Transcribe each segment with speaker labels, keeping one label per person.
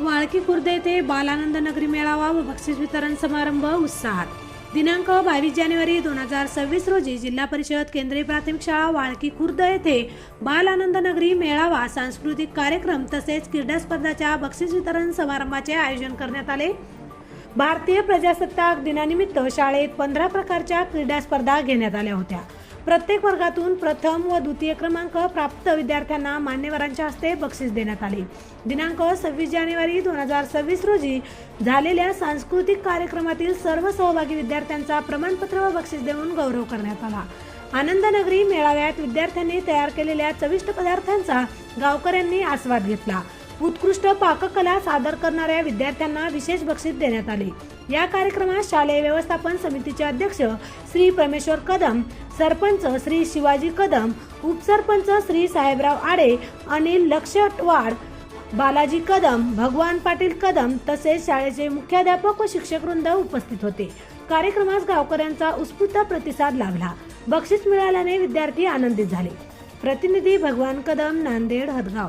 Speaker 1: वाळकी खुर्द येथे बालानंद नगरी मेळावा व बक्षीस वितरण समारंभ उत्साहात. दिनांक बावीस जानेवारी दोन हजार सव्वीस रोजी जिल्हा परिषद केंद्रीय प्राथमिक शाळा वाळकी खुर्द येथे बालानंद नगरी मेळावा सांस्कृतिक कार्यक्रम तसेच क्रीडा स्पर्धाच्या बक्षीस वितरण समारंभाचे आयोजन करण्यात आले. भारतीय प्रजासत्ताक दिनानिमित्त शाळेत पंधरा प्रकारच्या क्रीडा स्पर्धा घेण्यात आल्या होत्या. प्रत्येक वर्गातून प्रथम व द्वितीय क्रमांक प्राप्त विद्यार्थ्यांना मान्यवरांच्या हस्ते बक्षीस देण्यात आले. दिनांक सव्वीस जानेवारी दोन हजार सव्वीस रोजी झालेल्या सांस्कृतिक कार्यक्रमातील सर्व सहभागी विद्यार्थ्यांचा प्रमाणपत्र व बक्षीस देऊन गौरव करण्यात आला. आनंदनगरी मेळाव्यात विद्यार्थ्यांनी तयार केलेल्या चविष्ट पदार्थांचा गावकऱ्यांनी आस्वाद घेतला. उत्कृष्ट पाककला सादर करणाऱ्या विद्यार्थ्यांना विशेष बक्षीस देण्यात आले. या कार्यक्रमात शालेय व्यवस्थापन समितीचे अध्यक्ष श्री परमेश्वर कदम सरपंच श्री शिवाजी कदम उपसरपंच श्री साहेबराव आडे अनिल लक्षटवाड बालाजी कदम भगवान पाटील कदम तसेच शाळेचे मुख्याध्यापक व शिक्षक वृंद उपस्थित होते. कार्यक्रमास गावकऱ्यांचा उत्स्फूर्त प्रतिसाद लाभला. बक्षीस मिळाल्याने विद्यार्थी आनंदित झाले. प्रतिनिधी भगवान कदम नांदेड हदगाव.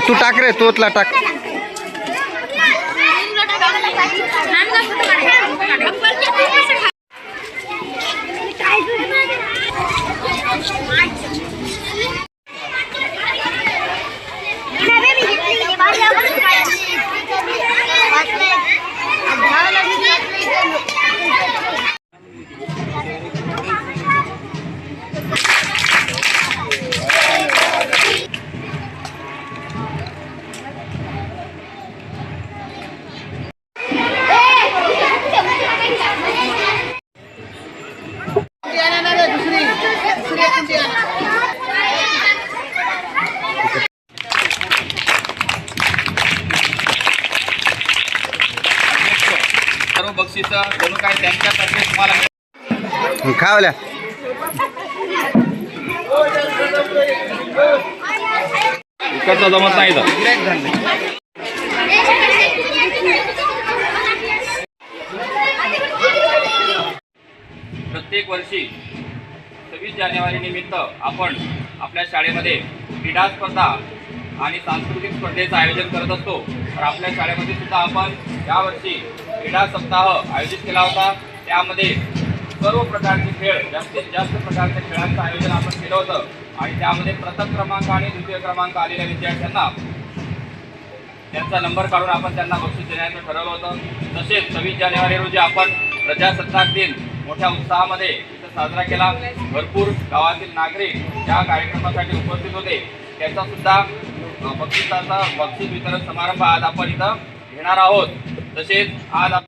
Speaker 2: तू टाक रे तोतला टाक.
Speaker 3: बक्षीस जणू काय त्यांच्यातर्फे तुम्हाला.
Speaker 2: खावल्या
Speaker 3: इकडचा जमत नाही तर प्रत्येक वर्षी सव्वीस जानेवारी निमित्त आपण आपल्या शाळेमध्ये क्रीडा स्पर्धा आणि सांस्कृतिक स्पर्धेचं आयोजन करत असतो तर आपल्या शाळेमध्ये सुद्धा आपण यावर्षी क्रीडा सप्ताह आयोजित केला होता. त्यामध्ये सर्व प्रकारचे खेळ जास्तीत जास्त प्रकारच्या खेळांचं आयोजन आपण केलं होतं. आणि त्यामध्ये प्रथम क्रमांक आणि द्वितीय क्रमांक आलेल्या विद्यार्थ्यांना त्यांचा नंबर काढून आपण त्यांना बक्षीस देण्याचं ठरवलं होतं. तसेच सव्वीस जानेवारी रोजी आपण प्रजासत्ताक दिन मोठ्या उत्साहामध्ये इथं साजरा केला. भरपूर गावातील नागरिक या कार्यक्रमासाठी उपस्थित होते. त्याचा सुद्धा बक्षिसाचा बक्षीस वितरण समारंभ आज आपण इथं घेणार आहोत. तसेच आज आप-